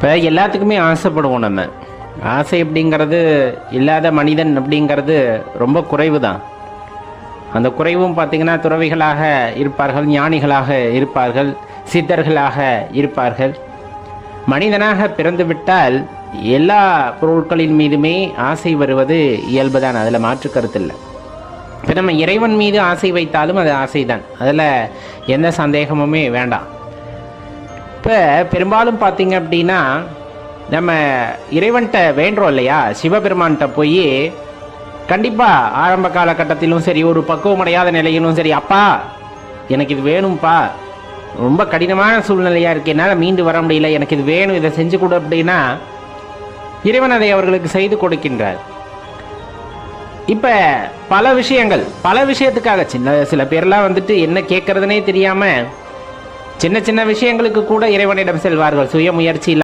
இப்போ எல்லாத்துக்குமே ஆசைப்படுவோம் நம்ம. ஆசை அப்படிங்கிறது இல்லாத மனிதன் அப்படிங்கிறது ரொம்ப குறைவு தான் அந்த குறைவும் பார்த்தீங்கன்னா துறவிகளாக இருப்பார்கள் ஞானிகளாக இருப்பார்கள் சித்தர்களாக இருப்பார்கள். மனிதனாக பிறந்து விட்டால் எல்லா பொருட்களின் மீதுமே ஆசை வருவது இயல்புதான் அதில் மாற்று கருத்து இல்லை. இப்போ நம்ம இறைவன் மீது ஆசை வைத்தாலும் அது ஆசைதான். அதில் எந்த சந்தேகமுமே வேண்டாம். இப்போ பெரும்பாலும் பார்த்தீங்க அப்படின்னா நம்ம இறைவன்கிட்ட வேண்டுறோம் இல்லையா? சிவபெருமான்கிட்ட போய் கண்டிப்பாக ஆரம்ப காலகட்டத்திலும் சரி ஒரு பக்குவமடையாத நிலையிலும் சரி அப்பா எனக்கு இது வேணும்ப்பா ரொம்ப கடினமான சூழ்நிலையாக இருக்கு. என்னால் மீண்டு வர முடியல. எனக்கு இது வேணும். இதை செஞ்சு கொடு அப்படின்னா இறைவன் அதை அவர்களுக்கு செய்து கொடுக்கின்றார். இப்போ பல விஷயங்கள் பல விஷயத்துக்காக சின்ன சில பேர்லாம் வந்துட்டு என்ன கேட்குறதுனே தெரியாமல் சின்ன சின்ன விஷயங்களுக்கு கூட இறைவனிடம் செல்வார்கள். சுய முயற்சி